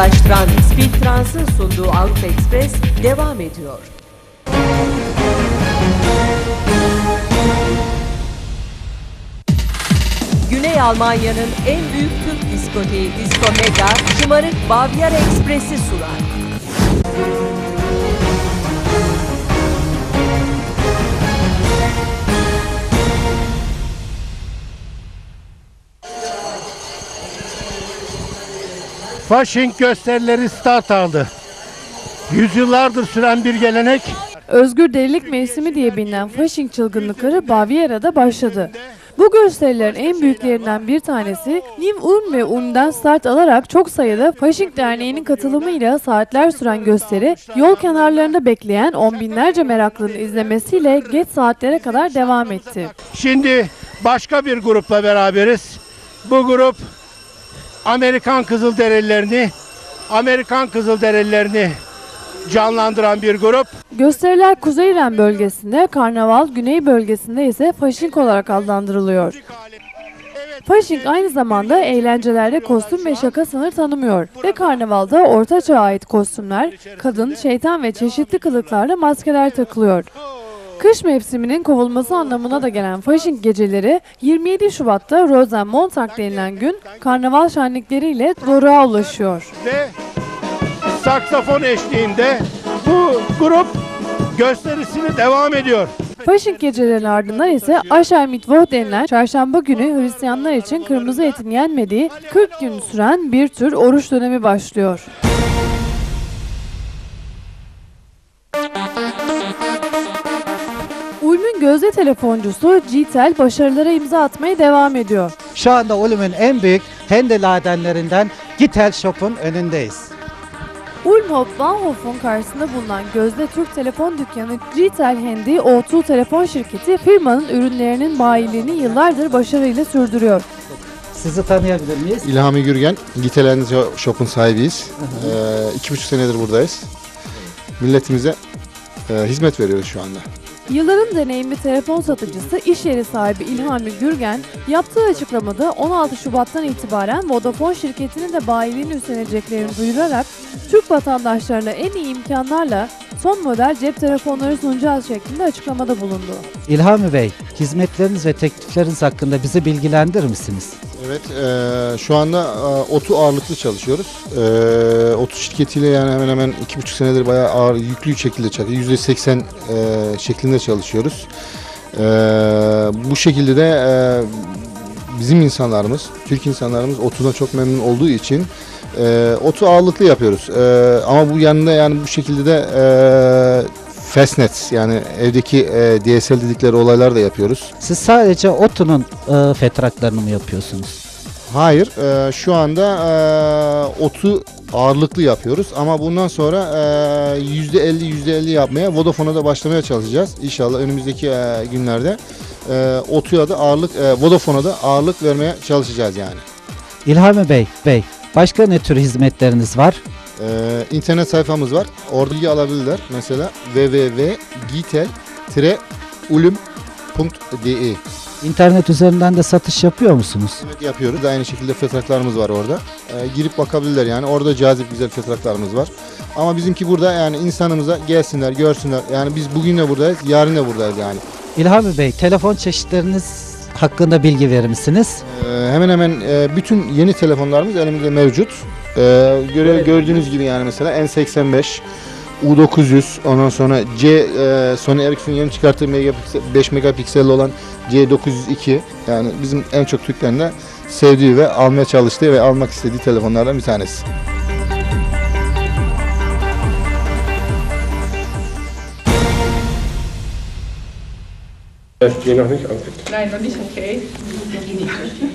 uzlaştıran Speed Trans'ın sunduğu Avrupa Express devam ediyor. Güney Almanya'nın en büyük Türk diskoteği Disco Mega, şımarık Bavyera Express'i sunar. Fasching gösterileri start aldı. Yüzyıllardır süren bir gelenek Özgür Delilik Mevsimi diye bilinen Fasching çılgınlıkları Baviera'da başladı. Bu gösterilerin en büyüklerinden bir tanesi Nim Ulm ve Ulm'den start alarak çok sayıda Fasching Derneği'nin katılımıyla saatler süren gösteri, yol kenarlarında bekleyen on binlerce meraklının izlemesiyle geç saatlere kadar devam etti. Şimdi başka bir grupla beraberiz. Bu grup Amerikan Kızılderililerini Amerikan Kızılderililerini canlandıran bir grup. Gösteriler Kuzey İran bölgesinde, Karnaval Güney bölgesinde ise Fasching olarak adlandırılıyor. Fasching aynı zamanda eğlencelerde kostüm ve şaka sınır tanımıyor ve karnavalda orta çağa ait kostümler, kadın, şeytan ve çeşitli kılıklarla maskeler takılıyor. Kış mevsiminin kovulması anlamına da gelen Fasching geceleri 27 Şubat'ta Rosenmontag denilen gün karnaval şenlikleriyle doruğa ulaşıyor. ve saksafon eşliğinde bu grup gösterisini devam ediyor. Fasching gecelerinin ardından ise Asher Mittwoch denilen çarşamba günü Hristiyanlar için kırmızı etin yenmediği 40 gün süren bir tür oruç dönemi başlıyor. Ulm'ün gözde telefoncusu Citel başarılara imza atmaya devam ediyor. Şu anda Ulum'un en büyük Handeladenlerinden Gitel Shop'un önündeyiz. Ulm Hauptbahnhof'un karşısında bulunan gözde Türk telefon dükkanı Citel Handy O2 telefon şirketi firmanın ürünlerinin bayiliğini yıllardır başarıyla sürdürüyor. Sizi tanıyabilir miyiz? İlhami Gürgen, Gitelen Shop'un sahibiyiz. Ee, iki buçuk senedir buradayız. Milletimize e, hizmet veriyoruz şu anda. Yılların deneyimli telefon satıcısı iş yeri sahibi İlhami Gürgen yaptığı açıklamada 16 Şubat'tan itibaren Vodafone şirketinin de bayiliğini üstleneceklerini duyurarak Türk vatandaşlarına en iyi imkanlarla son model cep telefonları sunacağız şeklinde açıklamada bulundu. İlhami Bey, hizmetleriniz ve teklifleriniz hakkında bizi bilgilendirir misiniz? Evet, e, şu anda e, otu ağırlıklı çalışıyoruz. E, otu şirketiyle yani hemen hemen iki buçuk senedir bayağı ağır, yüklü şekilde çalışıyoruz. Yüzde seksen e, şeklinde çalışıyoruz. E, bu şekilde de e, bizim insanlarımız, Türk insanlarımız otundan çok memnun olduğu için e, otu ağırlıklı yapıyoruz. E, ama bu yanında yani bu şekilde de e, Fastnet yani evdeki e, DSL dedikleri olaylar da yapıyoruz. Siz sadece otunun e, fetraklarını mı yapıyorsunuz? Hayır, e, şu anda e, otu ağırlıklı yapıyoruz ama bundan sonra e, %50 %50 yapmaya Vodafone'a da başlamaya çalışacağız. İnşallah önümüzdeki e, günlerde e, otuya da ağırlık, e, Vodafone'a da ağırlık vermeye çalışacağız yani. İlhami Bey, Bey, başka ne tür hizmetleriniz var? E, internet sayfamız var. Orada bilgi alabilirler. Mesela www.gitel-ulum.de İnternet üzerinden de satış yapıyor musunuz? Evet yapıyoruz. Aynı şekilde fetraklarımız var orada. Ee, girip bakabilirler yani. Orada cazip güzel fetraklarımız var. Ama bizimki burada yani insanımıza gelsinler, görsünler. Yani biz bugün de buradayız, yarın da buradayız yani. İlhami Bey, telefon çeşitleriniz hakkında bilgi verir misiniz? Ee, hemen hemen e, bütün yeni telefonlarımız elimizde mevcut. Ee, göre, gördüğünüz gibi yani mesela N85, U900, ondan sonra C, e, Sony Ericsson yeni çıkarttığı megapiksel, 5 megapikselli olan C902 yani bizim en çok Türklerin sevdiği ve almaya çalıştığı ve almak istediği telefonlardan bir tanesi.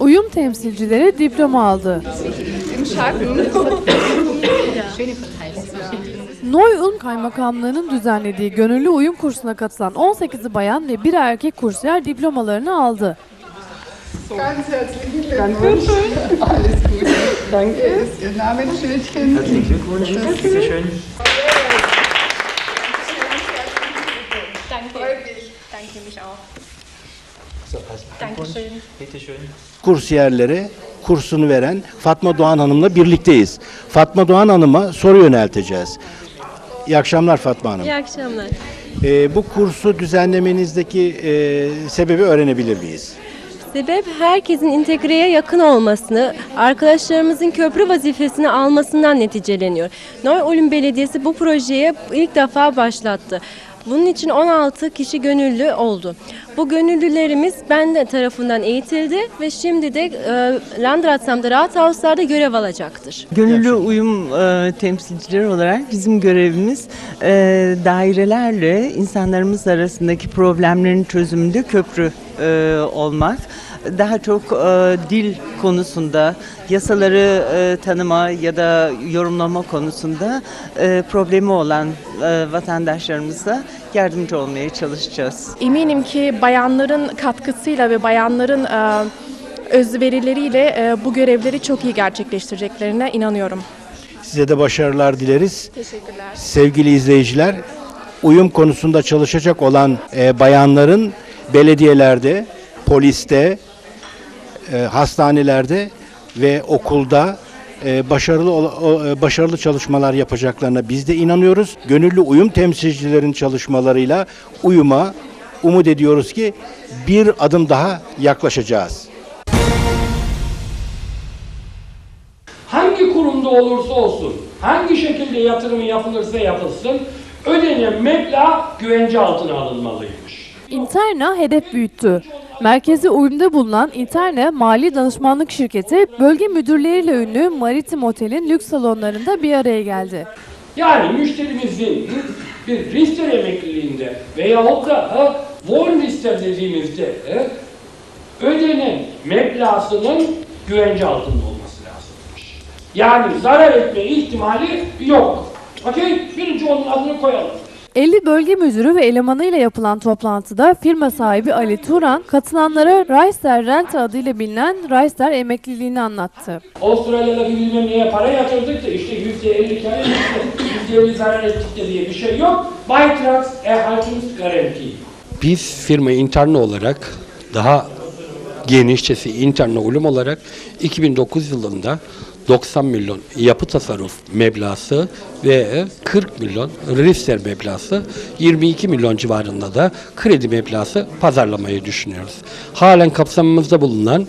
Uyum temsilcileri diploma aldı. Im Schatten. Noy Ulm Kaymakamlığı'nın düzenlediği gönüllü uyum kursuna katılan 18'i bayan ve bir erkek kursiyer diplomalarını aldı. Ganz. Alles Gute. Danke. Ihr Name? Herzlichen Glückwunsch. Bitte schön. Danke. Danke mich auch. Dankeschön. kursiyerleri kursunu veren Fatma Doğan Hanım'la birlikteyiz. Fatma Doğan Hanım'a soru yönelteceğiz. İyi akşamlar Fatma Hanım. İyi akşamlar. Ee, bu kursu düzenlemenizdeki e, sebebi öğrenebilir miyiz? Sebep herkesin integreye yakın olmasını, arkadaşlarımızın köprü vazifesini almasından neticeleniyor. Noy Olim Belediyesi bu projeye ilk defa başlattı. Bunun için 16 kişi gönüllü oldu. Bu gönüllülerimiz ben de tarafından eğitildi ve şimdi de e, Landratsam'da Rathaus'larda görev alacaktır. Gönüllü uyum e, temsilcileri olarak bizim görevimiz e, dairelerle insanlarımız arasındaki problemlerin çözümünde köprü e, olmak. Daha çok e, dil konusunda, yasaları e, tanıma ya da yorumlama konusunda e, problemi olan e, vatandaşlarımıza yardımcı olmaya çalışacağız. Eminim ki bayanların katkısıyla ve bayanların e, özverileriyle e, bu görevleri çok iyi gerçekleştireceklerine inanıyorum. Size de başarılar dileriz. Teşekkürler. Sevgili izleyiciler, uyum konusunda çalışacak olan e, bayanların belediyelerde, poliste, e, hastanelerde ve okulda e, başarılı o- e, başarılı çalışmalar yapacaklarına biz de inanıyoruz. Gönüllü uyum temsilcilerin çalışmalarıyla uyuma umut ediyoruz ki bir adım daha yaklaşacağız. hangi kurumda olursa olsun, hangi şekilde yatırımı yapılırsa yapılsın, ödenen meblağ güvence altına alınmalıymış. Interna hedef büyüttü. Merkezi uyumda bulunan Interna Mali Danışmanlık Şirketi bölge müdürleriyle ünlü Maritim Otel'in lüks salonlarında bir araya geldi. Yani müşterimizin bir rister emekliliğinde veyahut da ha, warm rister dediğimizde ha, ödenen meblağının güvence altında olması lazımmış. Yani zarar etme ihtimali yok. Okey? Birinci onun adını koyalım. 50 bölge müdürü ve elemanıyla yapılan toplantıda firma sahibi Ali Turan katılanlara Reister Rente adıyla bilinen Reister emekliliğini anlattı. Avustralya'da bilmem neye para yatırdık da işte yüzde elli kar ettik de yüzde elli zarar ettik de diye bir şey yok. Beitrags Erhaltungsgarantie. Biz firma interno olarak daha genişçesi interno ulum olarak 2009 yılında 90 milyon yapı tasarruf meblası ve 40 milyon risker meblası 22 milyon civarında da kredi meblası pazarlamayı düşünüyoruz. Halen kapsamımızda bulunan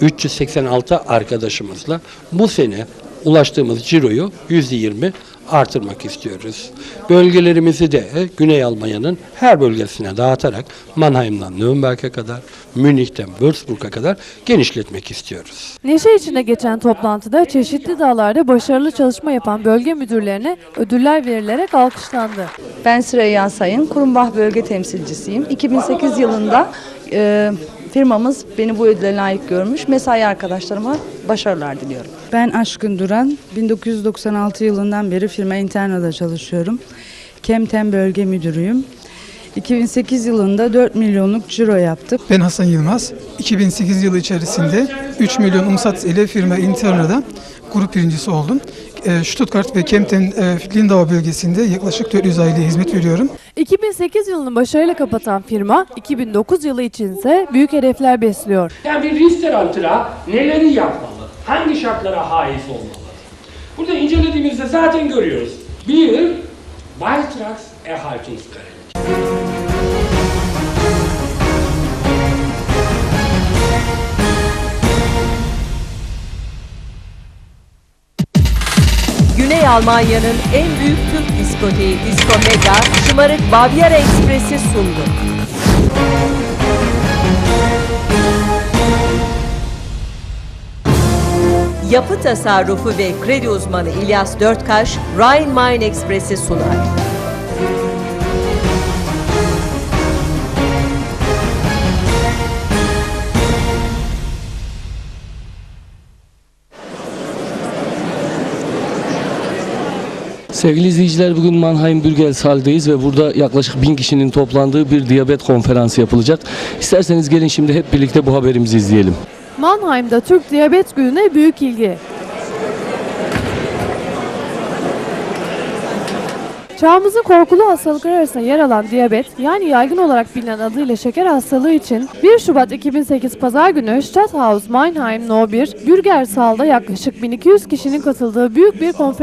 386 arkadaşımızla bu sene ulaştığımız ciroyu %20 artırmak istiyoruz. Bölgelerimizi de Güney Almanya'nın her bölgesine dağıtarak Mannheim'dan Nürnberg'e kadar, Münih'ten Würzburg'a kadar genişletmek istiyoruz. Neşe içinde geçen toplantıda çeşitli dallarda başarılı çalışma yapan bölge müdürlerine ödüller verilerek alkışlandı. Ben Süreyya Sayın, Kurumbah Bölge Temsilcisiyim. 2008 yılında e, firmamız beni bu ödüle layık görmüş. Mesai arkadaşlarıma başarılar diliyorum. Ben Aşkın Duran. 1996 yılından beri firma Interna'da çalışıyorum. Kemten Bölge Müdürüyüm. 2008 yılında 4 milyonluk ciro yaptık. Ben Hasan Yılmaz. 2008 yılı içerisinde 3 milyon umsat ile firma Interna'da grup birincisi oldum. Eee, Stuttgart ve Kempten eee, Lindau bölgesinde yaklaşık 400 aileye hizmet veriyorum. 2008 yılını başarıyla kapatan firma 2009 yılı için ise büyük hedefler besliyor. Yani bir restorantıra neleri yapmalı? Hangi şartlara haiz olmalı? Burada incelediğimizde zaten görüyoruz. Bir, Beitrags Almanya'nın en büyük Türk diskoteği Disco Mega, şımarık Bavyera Ekspresi sundu. Yapı tasarrufu ve kredi uzmanı İlyas Dörtkaş, Rhein-Main Ekspresi sunar. Sevgili izleyiciler bugün Mannheim Bürgelsal'dayız ve burada yaklaşık bin kişinin toplandığı bir diyabet konferansı yapılacak. İsterseniz gelin şimdi hep birlikte bu haberimizi izleyelim. Mannheim'da Türk Diyabet Günü'ne büyük ilgi. Çağımızın korkulu hastalıkları arasında yer alan diyabet, yani yaygın olarak bilinen adıyla şeker hastalığı için 1 Şubat 2008 Pazar günü Stadthaus Mannheim No 1 Gürger Sal'da yaklaşık 1200 kişinin katıldığı büyük bir konferans